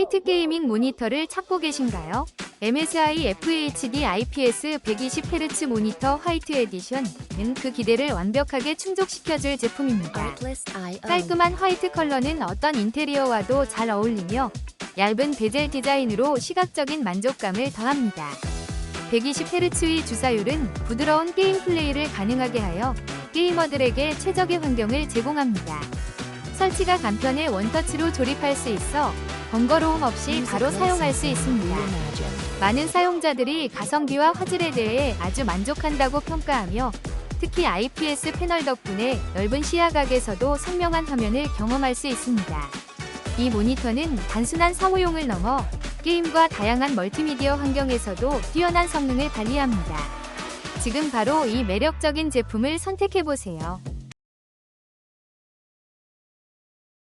화이트 게이밍 모니터를 찾고 계신가요? MSI FHD IPS 120Hz 모니터 화이트 에디션은 그 기대를 완벽하게 충족시켜줄 제품입니다. 깔끔한 화이트 컬러는 어떤 인테리어와도 잘 어울리며 얇은 베젤 디자인으로 시각적인 만족감을 더합니다. 120Hz의 주사율은 부드러운 게임 플레이를 가능하게 하여 게이머들에게 최적의 환경을 제공합니다. 설치가 간편해 원터치로 조립할 수 있어 번거로움 없이 바로 사용할 수 있습니다. 많은 사용자들이 가성비와 화질에 대해 아주 만족한다고 평가하며 특히 IPS 패널 덕분에 넓은 시야각에서도 선명한 화면을 경험할 수 있습니다. 이 모니터는 단순한 사무용을 넘어 게임과 다양한 멀티미디어 환경에서도 뛰어난 성능을 발휘합니다. 지금 바로 이 매력적인 제품을 선택해보세요.